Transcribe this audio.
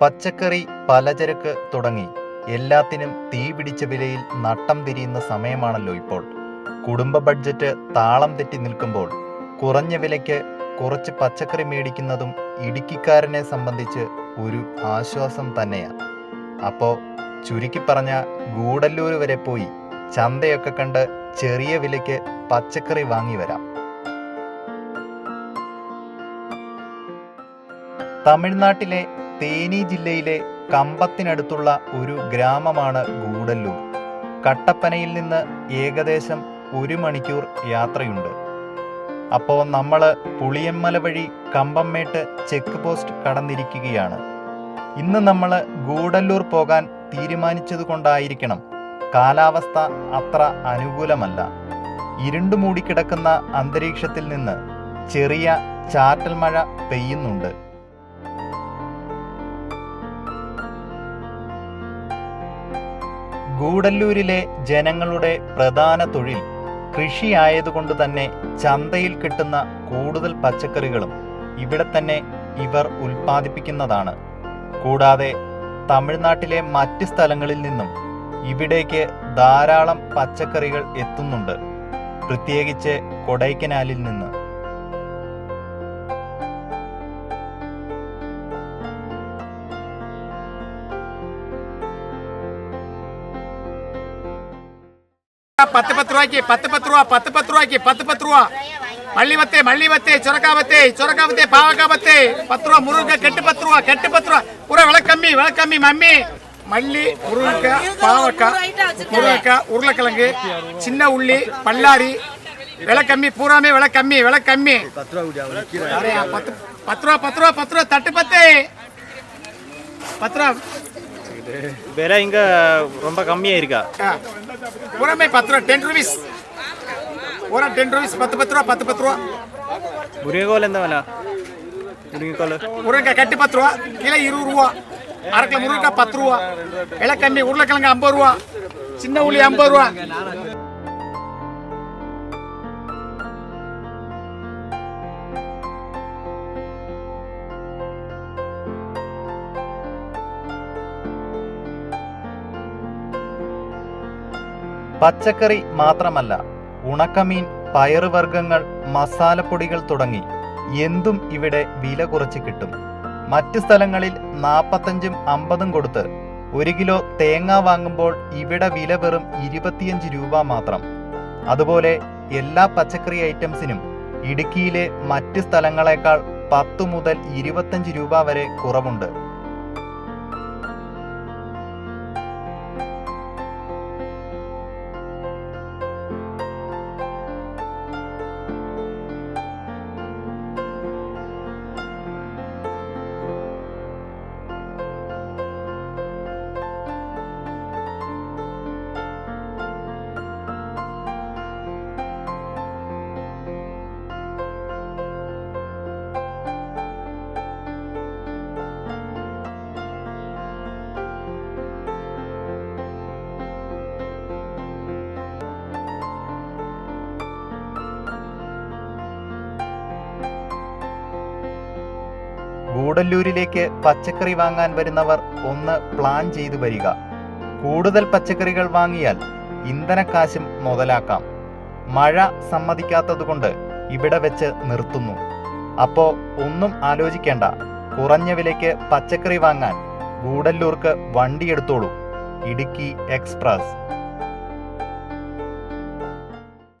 പച്ചക്കറി പലചരക്ക് തുടങ്ങി. എല്ലാത്തിനും തീ പിടിച്ച വിലയിൽ നട്ടം തിരിയുന്ന സമയമാണല്ലോ ഇപ്പോൾ. കുടുംബ ബഡ്ജറ്റ് താളം തെറ്റി നിൽക്കുമ്പോൾ കുറഞ്ഞ വിലയ്ക്ക് കുറച്ച് പച്ചക്കറി മേടിക്കുന്നതും ഇടുക്കിക്കാരനെ സംബന്ധിച്ച് ഒരു ആശ്വാസം തന്നെയാണ് അപ്പോൾ ചുരുക്കി പറഞ്ഞ ഗൂഡല്ലൂർ വരെ പോയി ചന്തയൊക്കെ കണ്ട് ചെറിയ വിലയ്ക്ക് പച്ചക്കറി വാങ്ങി വരാം. തമിഴ്നാട്ടിലെ തേനി ജില്ലയിലെ കമ്പത്തിനടുത്തുള്ള ഒരു ഗ്രാമമാണ് ഗൂഡല്ലൂർ. കട്ടപ്പനയിൽ നിന്ന് ഏകദേശം ഒരു മണിക്കൂർ യാത്രയുണ്ട്. അപ്പോൾ നമ്മൾ പുളിയമ്മല വഴി കമ്പമ്മേട്ട് ചെക്ക് പോസ്റ്റ് കടന്നിരിക്കുകയാണ്. ഇന്ന് നമ്മൾ ഗൂഡല്ലൂർ പോകാൻ തീരുമാനിച്ചത് കൊണ്ടായിരിക്കണം. കാലാവസ്ഥ അത്ര അനുകൂലമല്ല. ഇരുണ്ടു മൂടിക്കിടക്കുന്ന അന്തരീക്ഷത്തിൽ നിന്ന് ചെറിയ ചാറ്റൽ മഴ പെയ്യുന്നുണ്ട്. ഗൂഡല്ലൂരിലെ ജനങ്ങളുടെ പ്രധാന തൊഴിൽ കൃഷിയായതുകൊണ്ട് തന്നെ ചന്തയിൽ കിട്ടുന്ന കൂടുതൽ പച്ചക്കറികളും ഇവിടെ തന്നെ ഇവർ ഉൽപ്പാദിപ്പിക്കുന്നതാണ്. കൂടാതെ തമിഴ്നാട്ടിലെ മറ്റ് സ്ഥലങ്ങളിൽ നിന്നും ഇവിടേക്ക് ധാരാളം പച്ചക്കറികൾ എത്തുന്നുണ്ട്. പ്രത്യേകിച്ച് കൊടൈക്കനാലിൽ നിന്ന്. பத்து பத்து ரூபாய்க்கு பத்து பத்து ரூபா பத்து பத்து ரூபாய்க்கு பத்து பத்து ரூபா. மல்லி பத்தே மல்லி பத்தே சுரக்கா பத்தே சுரக்கா பத்தே பாவக்கா பத்தே பத்து ரூபா முருகா கெட்டு பத்து ரூபா கெட்டு பத்து ரூபா. பூரா விலை கம்மி விலை கம்மி மம்மி. மல்லி முருங்கக்காய் பாவக்காய் முருங்கக்காய் உருளைக்கிழங்கு சின்ன உள்ளி பல்லாரி விலை கம்மி பூராமே விலை கம்மி விலை கம்மி பத்து ரூபா பத்து ரூபா பத்து ரூபா பத்து ரூபா தட்டு பத்து பத்து ரூபா விலை இங்க ரொம்ப கம்மியா இருக்கா ஆ. பூராமே பத்து ரூபா டென் ருபீஸ் பூரா டென் ருபீஸ் பத்து பத்து ரூபா பத்து பத்து ரூபா. முருங்கைக்கோல் எந்த விலை? முருங்கைக்கோல். முருங்கைக்காய் கட்டு பத்து ரூபா கிலோ இருபது ரூபா. அரை கிலோ முருங்கைக்காய் பத்து ரூபா. விலை கம்மி உருளைக்கிழங்கு ஐம்பது ரூபா. சின்ன உள்ளி ஐம்பது ரூபா. പച്ചക്കറി മാത്രമല്ല ഉണക്കമീൻ പയറുവർഗങ്ങൾ മസാലപ്പൊടികൾ തുടങ്ങി എന്തും ഇവിടെ വില കുറച്ച് കിട്ടും. മറ്റു സ്ഥലങ്ങളിൽ നാൽപ്പത്തഞ്ചും അമ്പതും കൊടുത്ത് ഒരു കിലോ തേങ്ങ വാങ്ങുമ്പോൾ ഇവിടെ വില വെറും ഇരുപത്തിയഞ്ച് രൂപ മാത്രം. അതുപോലെ എല്ലാ പച്ചക്കറി ഐറ്റംസിനും ഇടുക്കിയിലെ മറ്റ് സ്ഥലങ്ങളെക്കാൾ പത്തു മുതൽ ഇരുപത്തഞ്ച് രൂപ വരെ കുറവുണ്ട്. ഗൂഡല്ലൂരിലേക്ക് പച്ചക്കറി വാങ്ങാൻ വരുന്നവർ ഒന്ന് പ്ലാൻ ചെയ്തു വരിക. കൂടുതൽ പച്ചക്കറികൾ വാങ്ങിയാൽ ഇന്ധനക്കാശും മുതലാക്കാം. മഴ സമ്മതിക്കാത്തതുകൊണ്ട് ഇവിടെ വെച്ച് നിർത്തുന്നു. അപ്പോ ഒന്നും ആലോചിക്കേണ്ട. കുറഞ്ഞ വിലയ്ക്ക് പച്ചക്കറി വാങ്ങാൻ ഗൂഡല്ലൂർക്ക് വണ്ടിയെടുത്തോളൂ ഇടുക്കി എക്സ്പ്രസ്.